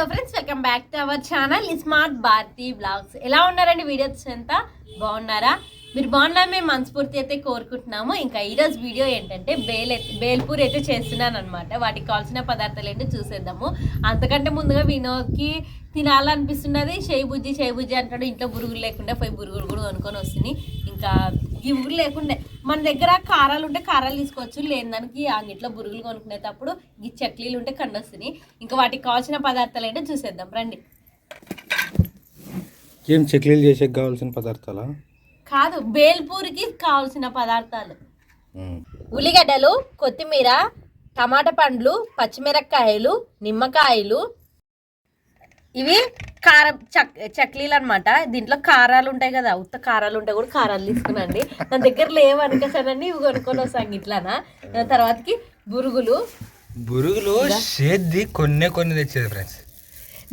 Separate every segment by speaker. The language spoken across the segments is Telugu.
Speaker 1: Hello friends welcome back to our channel. Smart Bharathi blogs. ఎలా ఉన్నారండి వీడియోస్ ఎంత బాగున్నారా? మీరు బాగున్నా మేము మనస్ఫూర్తి అయితే కోరుకుంటున్నాము. ఇంకా ఈరోజు వీడియో ఏంటంటే బేల్ బేల్పూర్ అయితే చేస్తున్నాను అనమాట వాటికి కావాల్సిన పదార్థాలు ఏంటో చూసేద్దాము. అంతకంటే ముందుగా వినోద్కి తినాలనిపిస్తున్నది. చేయి బుజ్జి చేయి బుజ్జి అంటాడు. ఇంట్లో బురుగులు లేకుండా పోయి బురుగులు కూడా కొనుక్కొని వస్తుంది. ఇంకా ఈ బురుగులు లేకుండే. మన దగ్గర కారాలు ఉంటే కారాలు తీసుకోవచ్చు లేని దానికి అంగిట్లో బురుగులు కొనుక్కునేటప్పుడు ఈ చక్లీలు ఉంటే కండొస్తుంది. ఇంకా వాటికి కావాల్సిన పదార్థాలు ఏంటో చూసేద్దాం రండి.
Speaker 2: ఏం చెక్లీలు చేసే కావాల్సిన పదార్థాలా?
Speaker 1: కాదు బేల్పూరికి కావాల్సిన పదార్థాలు. ఉల్లిగడ్డలు కొత్తిమీర టమాటా పండ్లు పచ్చిమిరపకాయలు నిమ్మకాయలు ఇవి కారం చక్ చక్లీలు అనమాట దీంట్లో కారాలు ఉంటాయి కదా ఉత్త కారాలు ఉంటాయి కూడా కారాలు తీసుకునండి. నా దగ్గర లేవు అనుకోసానండి ఇవి కొనుక్కొని వస్తాను ఇట్లానా తర్వాతకి బురుగులు.
Speaker 2: బురుగులు సేద్ది కొన్నే కొన్ని తెచ్చేది ఫ్రెండ్స్.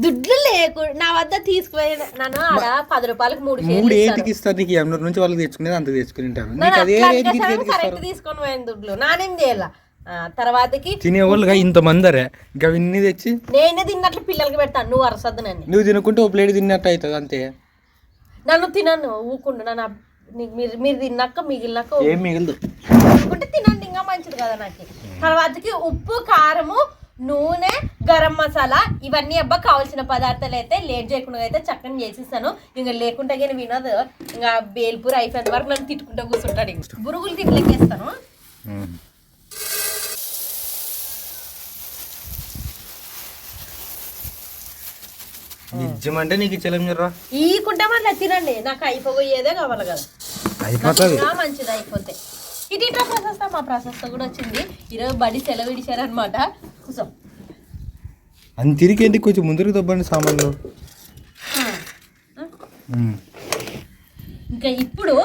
Speaker 1: దుడ్లు లేకు నా వద్ద తీసుకుపోయి నన్ను ఆడ పది రూపాయలకు మూడు
Speaker 2: మూడు. ఏంటికి ఇస్తారు నీకు? ఎన్నో నుంచి వాళ్ళు తెచ్చుకునేది అంత తెచ్చుకుని ఎందుకు
Speaker 1: కరెక్ట్ తీసుకొని పోయిన దుడ్లు. నానేం చేయాల? తర్వాతకి
Speaker 2: తినేవాళ్ళుగా ఇంత మందరే ఇంకా ఇన్ని తెచ్చి
Speaker 1: నేనే తిన్నట్లు పిల్లలకి పెడతాను నువ్వు అరసద్దు నన్ను.
Speaker 2: నువ్వు తినుకుంటే ఒక ప్లేట్ తిన్నట్టు అవుతుంది అంతే.
Speaker 1: నన్ను తినను ఊకుండు నన్ను మీరు మీరు తిన్నాక మిగిలినాక
Speaker 2: ఏం మిగలదు.
Speaker 1: ఊరుకుంటే తినండి ఇంకా మంచిది కదా నాకు. తర్వాతకి ఉప్పు కారము నూనె గరం మసాలా ఇవన్నీ అబ్బా కావాల్సిన పదార్థాలు అయితే లేట్ చేయకుండా అయితే చక్కని చేసిస్తాను. ఇంకా లేకుంటే కానీ వినోద్. ఇంకా బేల్పూర్ అయిపోయిన వరకు నన్ను తిట్టుకుంటూ కూర్చుంటాడు ఇంక. బురుగులు తినలేకేస్తాను
Speaker 2: నిజమంటే నీకు ఇచ్చలేం జర్రా
Speaker 1: ఈకుంటే మళ్ళీ తినండి. నాకు అయిపోయేదే కావాలి కదా.
Speaker 2: అయిపోతుంది.
Speaker 1: మంచిది అయిపోతే. ఇటు ఇట్లా ప్రశస్త మా ప్రశస్త కూడా వచ్చింది. ఈరోజు బడి సెలవు ఇడిచారనమాట కూర్చో.
Speaker 2: అని తిరిగి ఏంటి కొంచెం ముందరికి దొబ్బండి సామాన్లు.
Speaker 1: ఇంకా ఇప్పుడు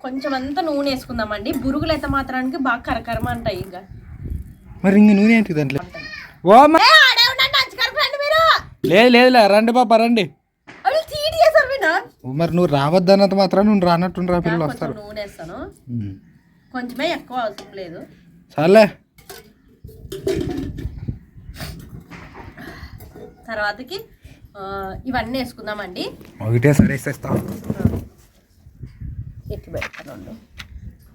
Speaker 1: కొంచెం అంతా నూనె వేసుకుందామండి. బురుగులు అయితే మాత్రానికి బాగా కరకరమ అంటాయి ఇంకా.
Speaker 2: మరి ఇంక నూనె ఏంటి దాంట్లో? ఓ అమ్మ.
Speaker 1: ఏ, ఆడే ఉండండి, నంచు కరపండి మీరు
Speaker 2: లేదు లేదులే రండి పాప రండి. మరి నువ్వు రావద్దన్నంత మాత్రం నువ్వు రానట్టు రా పిల్లలు వస్తారు.
Speaker 1: కొంచెమే ఎక్కువ అవసరం లేదు.
Speaker 2: సర్లే.
Speaker 1: తర్వాతకి ఇవన్నీ వేసుకుందామండి.
Speaker 2: ఒకటే సరే ఇస్తా
Speaker 1: ఎత్తి పెడతాను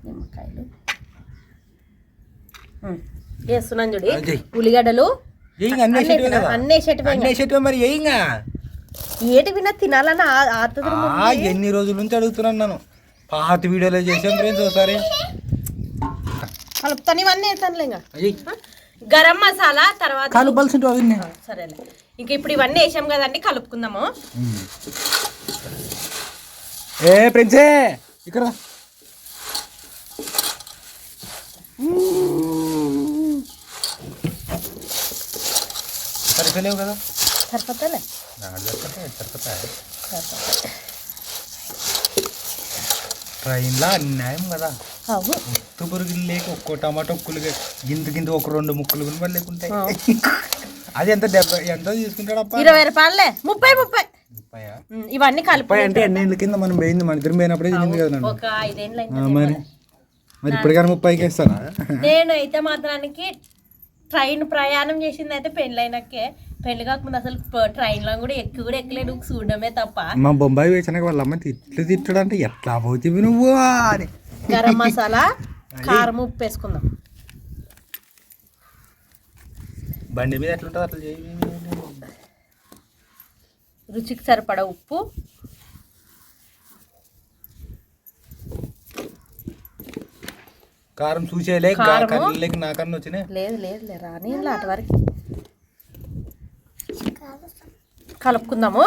Speaker 1: నిమ్మకాయలు. వేస్తున్నాను చూడి. ఉల్లిగడ్డలు
Speaker 2: కదా? మరి ఏయింగా?
Speaker 1: ఏటి విన్నా తినాలని
Speaker 2: ఎన్ని రోజుల నుంచి అడుగుతున్నాను నేను పాత వీడియోలో చేసాం ఫ్రెండ్స్ ఒకసారి.
Speaker 1: కలుపుతాను ఇవన్నీ వేస్తానులే ఇంకా. గరం మసాలా తర్వాత
Speaker 2: కలపాల్సింటి అవన్నీ
Speaker 1: సరేలే. ఇంకా ఇప్పుడు ఇవన్నీ వేసాం కదండి కలుపుకుందాము.
Speaker 2: ఏ ఫ్రెండ్సే ఇక్కడ సరిపోలేవు కదా?
Speaker 1: సరిపోతాలే?
Speaker 2: నాడు సరిపోతాయి. సరిపోతాయి. ట్రైన్లో అన్యాయం కదా.
Speaker 1: అవు
Speaker 2: ఉత్తు పురుగులు లేక ఒక్కో టమాటో ఒక్కలు గింత గింత ఒక రెండు ముక్కలు కూడా లేకుంటాయి అది ఎంత డెబ్బై ఎంత తీసుకుంటాడప్ప?
Speaker 1: ఇరవై రూపాయలే. ముప్పై ముప్పై. ఇవన్నీ కలుపు
Speaker 2: అంటే ఎన్నేళ్ళ కింద మనం పోయింది? మన ఇద్దరం పోయినప్పుడే తినింది కదా మరి. మరి. ఇప్పటికైనా ముప్పైకి ఇస్తానా
Speaker 1: నేను అయితే మాత్రానికి ట్రైన్ ప్రయాణం చేసింది అయితే పెళ్ళైనకే. పెళ్ళి కాకముందు అసలు ప- ట్రైన్లో కూడా ఎక్కువ కూడా ఎక్కలేదు చూడడమే తప్ప.
Speaker 2: మా బొంబాయి వేసినాక వాళ్ళ అమ్మ తిట్లు తిట్టడు అంటే ఎట్లా పోతివి నువ్వు అని.
Speaker 1: గరం మసాలా కారం ఉప్పు వేసుకుందాం.
Speaker 2: బండి మీద ఎట్లుంటుంది అట్లా చేయి?
Speaker 1: రుచికి సరిపడా ఉప్పు
Speaker 2: కారం చూసేలే? కర్రలేకి నా కన్ను వచ్చినాయి.
Speaker 1: లేదు లేదు లే రాని అటు వరకు. కలుపుకుందాము.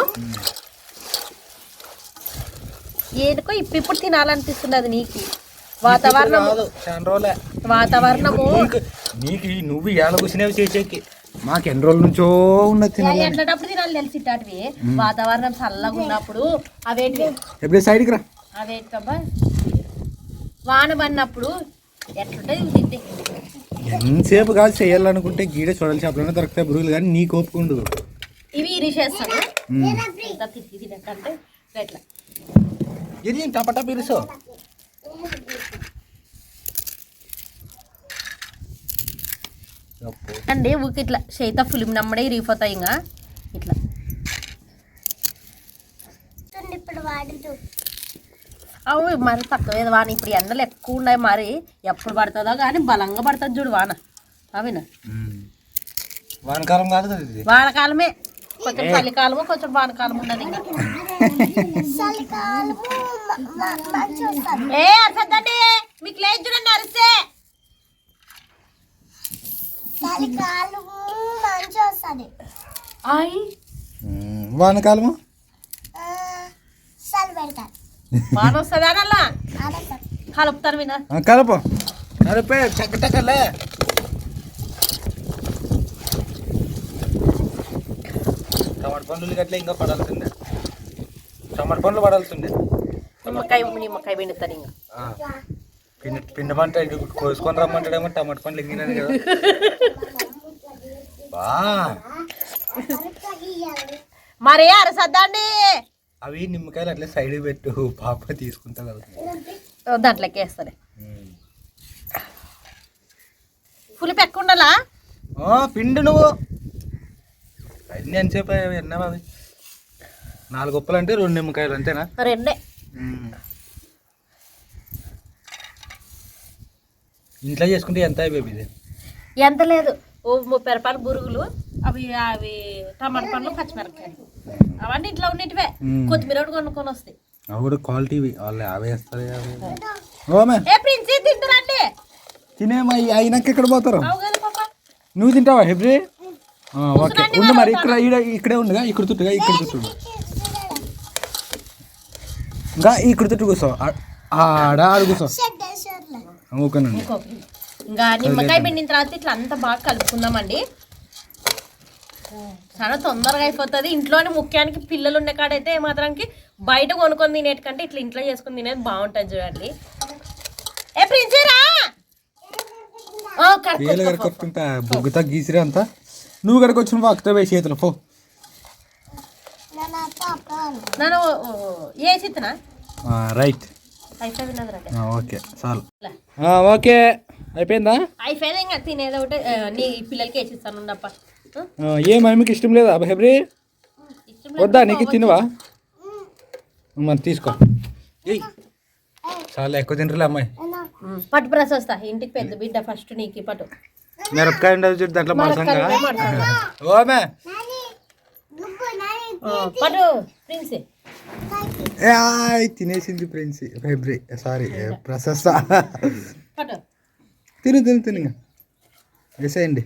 Speaker 1: ఏనుకో ఇప్పుడు ఇప్పుడు తినాలనిపిస్తుంది అది నీకు
Speaker 2: రోజులే.
Speaker 1: వాతావరణము
Speaker 2: నీకు నువ్వు ఏళ్ళ కూర్చునేవి చేసేకి. మాకు ఎన్ని రోజుల నుంచో ఉన్నది తినాలి.
Speaker 1: ఎండటప్పుడు తినాలి తెలిసి ఇట్లాంటివి వాతావరణం చల్లగా ఉన్నప్పుడు
Speaker 2: ఎప్పుడే సైడ్కి రా.
Speaker 1: అవేంటబ్బా? వాన పడినప్పుడు
Speaker 2: ఎంతసేపు కాదు చేయాలనుకుంటే గీడ చూడాలి చేపలనే దొరుకుతాయి బురుగులు కానీ నీ కోపిక ఉండదు.
Speaker 1: ఇవి
Speaker 2: ఇది టపటా పిలుసు
Speaker 1: అండి ఊకి ఇట్లా చేత ఫిలిం నమ్మడే ఇరిగిపోతాయి ఇంకా. ఇట్లా.
Speaker 3: ఇప్పుడు వాడుతూ.
Speaker 1: అవు మరి తక్కువ ఏదో వాన. ఇప్పుడు ఎండలు ఎక్కువ ఉన్నాయి మరి. ఎప్పుడు పడుతుందో కానీ బలంగా పడుతుంది చూడు వాన. అవినా?
Speaker 2: వానకాలం కాదు ఇది.
Speaker 1: వానకాలమే. కొంచెం చలికాలము కొంచెం వానకాలం ఉన్నది ఏ అర్థండి మీకు లేదు చూడండి
Speaker 2: ఉమ్, వానకాలము?
Speaker 3: చలి పెడతారు. ఆడతారు
Speaker 1: కలుపుతారు వినా.
Speaker 2: కలుపు. కలిపే చక్కటక్కలే టమాటా పండ్లు గట్ల ఇంకా పడాల్సిందే. టమాటా పండ్లు పడాల్సిందే.
Speaker 1: నిమ్మకాయ నిమ్మకాయ పిండుతారు ఇంకా.
Speaker 2: పిండి పిండమంటే ఇటు కోసుకొని రమ్మంటాడేమో టమాటా పండ్లు ఇంగినది కదా. బా.
Speaker 1: మరి అరసద్దండి.
Speaker 2: అవి నిమ్మకాయలు అట్లా సైడ్ పెట్టు పాప తీసుకుంటా
Speaker 1: దాంట్లోకి వేస్తారు పులిపు ఎక్కువ ఉండాలా?
Speaker 2: పిండి నువ్వు. అన్నీ ఎంతసేపు ఎన్నావా అవి నాలుగు ఉప్పలు అంటే రెండు నిమ్మకాయలు అంతేనా?
Speaker 1: రెండే.
Speaker 2: ఇంట్లో చేసుకుంటే ఎంత అయిపోయి ఇది?
Speaker 1: ఎంత లేదు. ఓ ముప్పై రూపాయలు బురుగులు అవి అవి టమాటా పండ్లు పచ్చిమిరపకాయలు. అవన్నీ ఇట్లా ఉన్నటివే. కొత్తిమీర ఒకటి కొనుక్కొని వస్తాయి.
Speaker 2: అవి కూడా క్వాలిటీ వాళ్ళు అవే వేస్తారు ఓమే
Speaker 1: ఏ ప్రిన్స్ తింటురండి
Speaker 2: తినేమా అయినాక ఎక్కడ పోతారు? నువ్వు తింటావా హెబ్రి? ఆ, ఓకే. ఉండు మరి ఇక్కడ ఈడ ఇక్కడే ఉండగా ఇక్కడ చుట్టుగా ఇక్కడ చుట్టూ. ఇంకా ఇక్కడ చుట్టూ కూర్చో. ఆ- ఆడ ఆడ కూర్చో. ఓకేనండి
Speaker 1: ఇంకో ఇంకా నిమ్మకాయ పిండిన తర్వాత ఇట్లా అంతా బాగా కలుపుకుందామండి. చాలా తొందరగా అయిపోతుంది. ఇంట్లోనే ముఖ్యానికి పిల్లలు ఉన్న కాడైతే మాత్రానికి బయట కొనుక్కొని తినేటికంటే ఇట్లా ఇంట్లో చేసుకొని తినేది బాగుంటుంది చూడండి. ఏ ప్రిన్సీరా.
Speaker 2: కడుక్కుంటా బొగ్గుతా గీసిరే అంతా. నువ్వు కడుకొచ్చిన పక్కతో వేసి చేతులు పో.
Speaker 1: నన్ను ఏ
Speaker 2: రైట్. ఓకే చాలు. ఓకే అయిపోయిందా?
Speaker 1: అయిపోయింది ఇంకా తినేది ఒకటి నీ పిల్లలకి వేసిస్తాను ఉండప్ప
Speaker 2: ఆ, ఏ మమ్మీకి ఇష్టం లేదా? హెబ్రి? వద్దా నీకు తినవా? మరి తీసుకో. చాలా ఎక్కువ తింటారులే అమ్మాయి.
Speaker 1: పట్టు ప్రస వస్తా. ఇంటికి పెద్ద బిడ్డ ఫస్ట్ నీకు పట్టు.
Speaker 2: మిరపకాయ ఉండదు చూడు దాంట్లో మరసంగా. ఓమే
Speaker 1: పట్టు ప్రిన్స్.
Speaker 2: తినేసింది ప్రిన్స్. ఫెబ్రి సారీ ప్రశస్త. తిను తిను తిను. వేసేయండి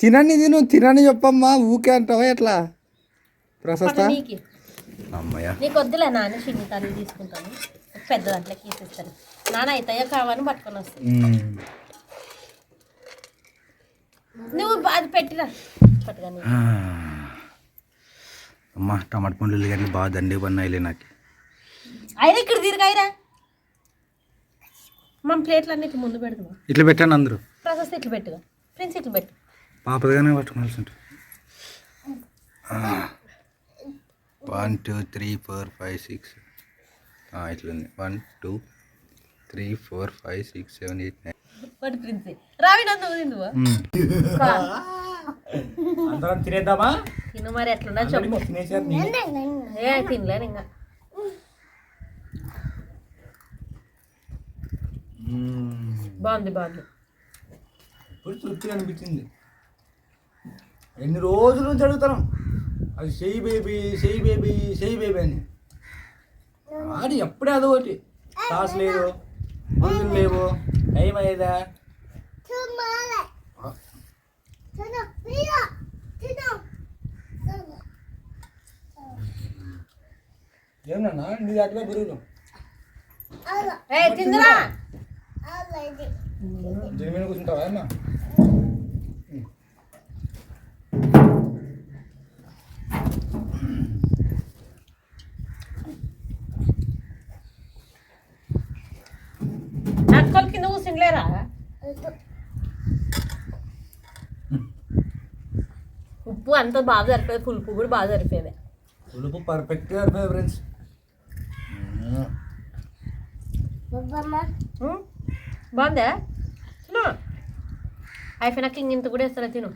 Speaker 2: తినండి తిను తినని చెప్పమ్మా ఊకే అంటావా ఎట్లా? ప్రశస్త. అమ్మయ్య.
Speaker 1: నీకు వద్దులే నాన్న చిన్ని తల్లి తీసుకుంటాను. పెద్ద దాంట్లోకి తీసిస్తాను నాన్న అవుతాయో కావని పట్టుకొని వస్తాను. నువ్వు అది పెట్టిరా. పట్టుకొని.
Speaker 2: అమ్మా టమాటా పండ్లు ఉల్లిగడ్డలు బాగా దండి పన్నాయిలే నాకు.
Speaker 1: అయినా ఇక్కడ తిరగాయిరా మన ప్లేట్లు అన్నిటి ముందు పెడదామా?
Speaker 2: ఇట్లా పెట్టండి అందరూ.
Speaker 1: ప్రశస్తి ఇట్లు పెట్టుగా ప్రిన్స్ ఇట్లు పెట్టు.
Speaker 2: పాపదిగానే పట్టుకోవాల్సి ఉంటుంది one two three four five six ఇట్లుంది. One two three four five six seven eight nine అందరం తినేద్దామా?
Speaker 1: తిను మరి ఎట్లున్నా చెప్పు. ఏ తినలేను ఇంకా. బాగుంది బాగుంది.
Speaker 2: ఇప్పుడు తృప్తి అనిపించింది. ఎన్ని రోజుల నుంచి అడుగుతాను అది చెయ్యి బేబీ చెయ్యి బేబీ చెయ్యి బేబీ అని. ఆడి ఎప్పుడే అదొకటి సాస్ లేదు మందులు లేవు టైం అయ్యేదా? ఏమన్నా నీ
Speaker 1: తిందురా.
Speaker 2: దీని మీద కూర్చుంటావా అమ్మా
Speaker 1: ఉప్పు అంతా బాగా సరిపోయేది పులుపు కూడా బాగా సరిపోయేది.
Speaker 2: పులుపు పర్ఫెక్ట్గా అయిపోయింది ఫ్రెండ్స్?
Speaker 1: బాగుందా? తిను. అయిపోయినాక ఇంత కూడా వేస్తారా తిను.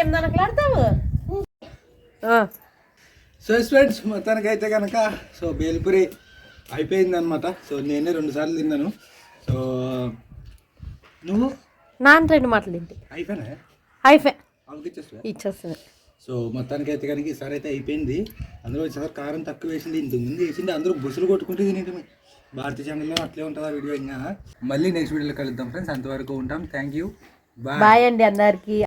Speaker 1: ఏం ననకలాడతావు
Speaker 2: సో ఫ్రెండ్స్ మొత్తానికి అయితే కనుక సో బేల్పూరి అయిపోయింది అనమాట సో నేనే రెండు సార్లు తిన్నాను. సో నువ్వు?
Speaker 1: నాన్న రెండు మాటలు తింటే.
Speaker 2: అయిపోయినా?
Speaker 1: అయిపోయి.
Speaker 2: అవకిచ్చేస్తా
Speaker 1: ఇచ్చేస్తుంది
Speaker 2: సో మొత్తానికి అయితే కనుక ఈసారి అయితే అయిపోయింది. అందులో ఈసారి కారం తక్కువ వేసింది ఇంత ముందు వేసింది అందరూ బుసులు కొట్టుకుంటే తినేటమే భారతీయ ఛానల్లో అట్లే ఉంటుంది ఆ వీడియో ఇంకా. మళ్ళీ నెక్స్ట్ వీడియోలో కలుద్దాం ఫ్రెండ్స్ అంతవరకు ఉంటాం. థ్యాంక్ యూ బాయ్
Speaker 1: బాయ్ అండి అందరికి.